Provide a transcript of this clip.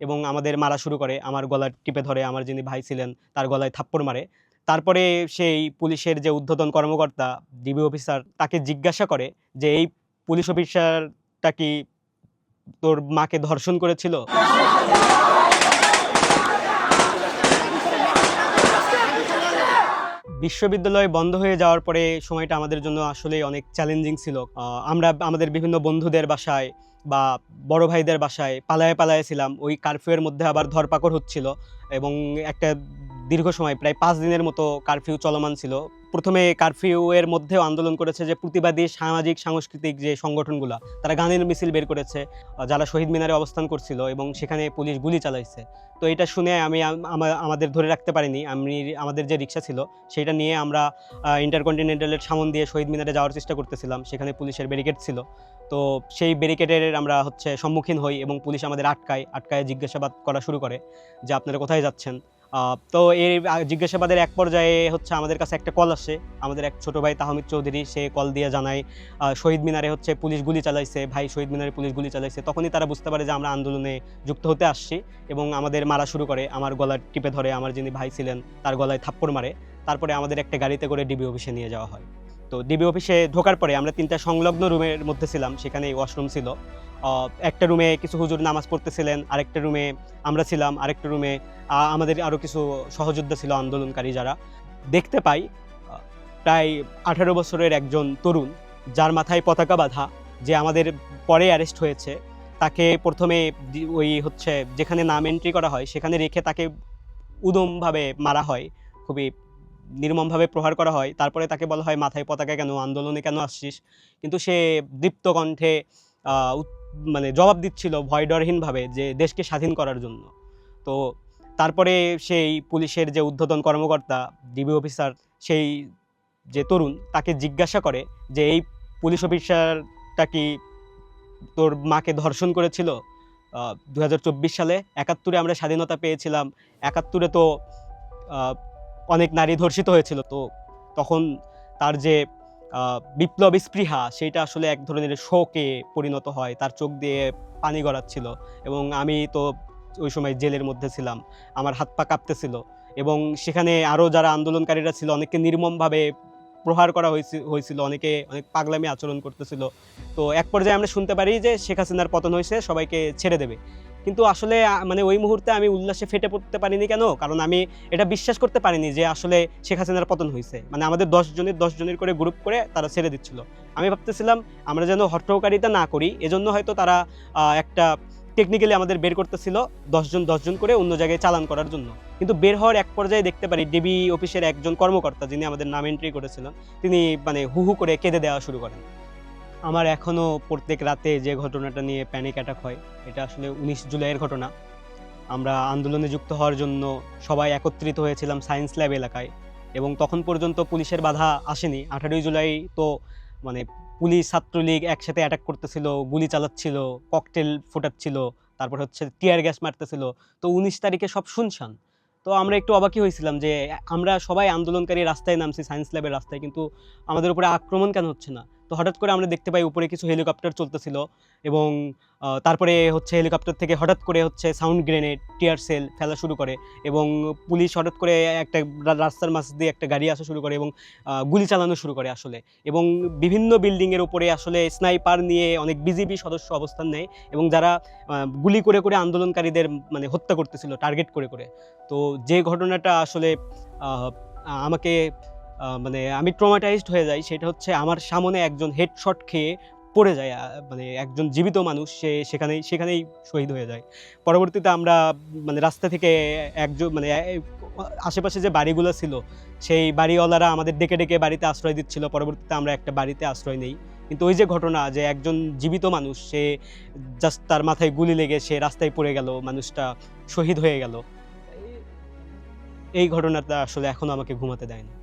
এবং আমাদের মারা শুরু করে, আমার গলা টিপে ধরে, আমার যিনি ভাই ছিলেন, তার গলায় থাপ্পড় মারে। তারপরে সেই পুলিশের যে ঊর্ধ্বতন কর্মকর্তা, ডিবি অফিসার, তাকে জিজ্ঞাসা করে যে, এই পুলিশ অফিসারটা কি তোর মাকে ধর্ষণ করেছিল? বিশ্ববিদ্যালয় বন্ধ হয়ে যাওয়ার পরে সময়টা আমাদের জন্য আসলে অনেক চ্যালেঞ্জিং ছিল। আমরা আমাদের বিভিন্ন বন্ধুদের বাসায় বা বড় ভাইদের বাসায় পালায়ে পালায়ে ছিলাম। ওই কারফিউয়ের মধ্যে আবার ধরপাকড় হচ্ছিল এবং একটা দীর্ঘ সময়, প্রায় পাঁচ দিনের মতো কারফিউ চলমান ছিল। প্রথমে কারফিউয়ের মধ্যেও আন্দোলন করেছে যে প্রতিবাদী সামাজিক, সাংস্কৃতিক যে সংগঠনগুলো, তারা গানের মিছিল বের করেছে যারা শহীদ মিনারে অবস্থান করছিল এবং সেখানে পুলিশ গুলি চালাইছে। তো এটা শুনে আমি আমাদের ধরে রাখতে পারিনি। আমি, আমাদের যে রিক্সা ছিল, সেটা নিয়ে আমরা ইন্টারকন্টিনেন্টালের সামন দিয়ে শহীদ মিনারে যাওয়ার চেষ্টা করতেছিলাম। সেখানে পুলিশের ব্যারিকেড ছিল। তো সেই ব্যারিকেডের আমরা হচ্ছে সম্মুখীন হই এবং পুলিশ আমাদের আটকায় আটকায় জিজ্ঞাসাবাদ করা শুরু করে যে আপনারা কোথায় যাচ্ছেন? তো এই জিজ্ঞাসাবাদের এক পর্যায়ে হচ্ছে আমাদের কাছে একটা কল আসে। আমাদের এক ছোট ভাই তাহমিদ চৌধুরী, সে কল দিয়ে জানায় শহীদ মিনারে হচ্ছে পুলিশ গুলি চালাইছে, ভাই শহীদ মিনারে পুলিশ গুলি চালাইছে। তখনই তারা বুঝতে পারে যে আমরা আন্দোলনে যুক্ত হতে আসছি এবং আমাদের মারা শুরু করে, আমার গলা টিপে ধরে, আমার যিনি ভাই ছিলেন, তার গলায় থাপ্পড় মারে। তারপরে আমাদের একটা গাড়িতে করে ডিবি অফিসে নিয়ে যাওয়া হয়। তো ডিবি অফিসে ঢোকার পরে আমরা তিনটা সংলগ্ন রুমের মধ্যে ছিলাম সেখানে ওয়াশরুম ছিল। একটা রুমে কিছু হুজুর নামাজ পড়তেছিলেন, আরেকটা রুমে আমরা ছিলাম, আরেকটা রুমে আমাদের আরও কিছু সহযোদ্ধা ছিল আন্দোলনকারী যারা। দেখতে পাই প্রায় আঠারো বছরের একজন তরুণ, যার মাথায় পতাকা বাঁধা, যে আমাদের পরে অ্যারেস্ট হয়েছে, তাকে প্রথমে ওই হচ্ছে যেখানে নাম এন্ট্রি করা হয়, সেখানে রেখে তাকে উদমভাবে মারা হয়। খুবই নির্মমভাবে প্রহার করা হয়। তারপরে তাকে বলা হয়, মাথায় পতাকা কেন? আন্দোলনে কেন আসছিস? কিন্তু সে দীপ্ত কণ্ঠে মানে জবাব দিচ্ছিল ভয় ডরহীনভাবে যে দেশকে স্বাধীন করার জন্য। তো তারপরে সেই পুলিশের যে ঊর্ধ্বতন কর্মকর্তা, ডিবি অফিসার, সেই যে তরুণ, তাকে জিজ্ঞাসা করে যে, এই পুলিশ অফিসারটা কি তোর মাকে ধর্ষণ করেছিল? দু হাজার চব্বিশ সালে একাত্তরে আমরা স্বাধীনতা পেয়েছিলাম। একাত্তরে তো অনেক নারী ধর্ষিত হয়েছিল, তো তখন তার যে বিপ্লব স্পৃহা সেটা আসলে এক ধরনের শোকে পরিণত হয়, তার চোখ দিয়ে পানি গড়াচ্ছিল এবং আমি তো ওই সময় জেলের মধ্যে ছিলাম, আমার হাত পা কাঁপতেছিল এবং সেখানে আরও যারা আন্দোলনকারীরা ছিল অনেককে নির্মমভাবে প্রহার করা হয়েছি- হয়েছিল, অনেকে অনেক পাগলামি আচরণ করতেছিল, তো এক পর্যায়ে আমরা শুনতে পারি যে শেখ হাসিনার পতন হয়েছে, সবাইকে ছেড়ে দেবে। কিন্তু আসলে মানে ওই মুহূর্তে আমি উল্লাসে ফেটে পড়তে পারিনি কেন? কারণ আমি এটা বিশ্বাস করতে পারিনি যে আসলে শেখ হাসিনার পতন হয়েছে মানে আমাদের দশ জনের দশ জনের করে গ্রুপ করে তারা ছেড়ে দিচ্ছিল। আমি ভাবতেছিলাম আমরা যেন হট্টকারিতা না করি, এজন্য হয়তো তারা একটা টেকনিক্যালি আমাদের বের করতেছিল দশজন দশজন করে অন্য জায়গায় চালান করার জন্য। কিন্তু বের হওয়ার এক পর্যায়ে দেখতে পারি ডিবি অফিসের একজন কর্মকর্তা যিনি আমাদের নাম এন্ট্রি করেছিলেন, তিনি মানে হু হু করে কেঁদে দেওয়া শুরু করেন। আমার এখনও প্রত্যেক রাতে যে ঘটনাটা নিয়ে প্যানিক অ্যাটাক হয়, এটা আসলে উনিশ জুলাইয়ের ঘটনা। আমরা আন্দোলনে যুক্ত হওয়ার জন্য সবাই একত্রিত হয়েছিলাম সায়েন্স ল্যাব এলাকায় এবং তখন পর্যন্ত পুলিশের বাধা আসেনি। আঠারোই জুলাই তো মানে পুলিশ, ছাত্রলীগ একসাথে অ্যাটাক করতেছিল, গুলি চালাচ্ছিল ককটেল ফোটাচ্ছিল, তারপর হচ্ছে টিয়ার গ্যাস মারতেছিল। তো উনিশ তারিখে সব শুনশান। তো আমরা একটু অবাকই হয়েছিলাম যে আমরা সবাই আন্দোলনকারী রাস্তায় নামছি সায়েন্স ল্যাবের রাস্তায়, কিন্তু আমাদের উপরে আক্রমণ কেন হচ্ছে না? তো হঠাৎ করে আমরা দেখতে পাই উপরে কিছু হেলিকপ্টার চলতেছিল এবং তারপরে হচ্ছে হেলিকপ্টার থেকে হঠাৎ করে হচ্ছে সাউন্ড গ্রেনেড, টিয়ার সেল ফেলা শুরু করে এবং পুলিশ হঠাৎ করে একটা রাস্তার মাঝ দিয়ে একটা গাড়ি আসা শুরু করে এবং গুলি চালানো শুরু করে আসলে এবং বিভিন্ন বিল্ডিংয়ের উপরে আসলে স্নাইপার নিয়ে অনেক বিজিবি সদস্য অবস্থান নেয় এবং যারা গুলি করে করে আন্দোলনকারীদের মানে হত্যা করতেছিল, টার্গেট করে করে। তো যে ঘটনাটা আসলে আমাকে মানে আমি ট্রমাটাইজড হয়ে যাই, সেটা হচ্ছে আমার সামনে একজন হেডশট খেয়ে পড়ে যায় মানে একজন জীবিত মানুষ, সে সেখানেই সেখানেই শহীদ হয়ে যায়। পরবর্তীতে আমরা মানে রাস্তা থেকে একজন মানে আশেপাশে যে বাড়িগুলো ছিল, সেই বাড়িওয়ালারা আমাদের ডেকে ডেকে বাড়িতে আশ্রয় দিচ্ছিল। পরবর্তীতে আমরা একটা বাড়িতে আশ্রয় নেই। কিন্তু ওই যে ঘটনা যে একজন জীবিত মানুষ, সে জাস্ট তার মাথায় গুলি লেগে সে রাস্তায় পড়ে গেল, মানুষটা শহীদ হয়ে গেল। এই ঘটনাটা আসলে এখনও আমাকে ঘুমাতে দেয় না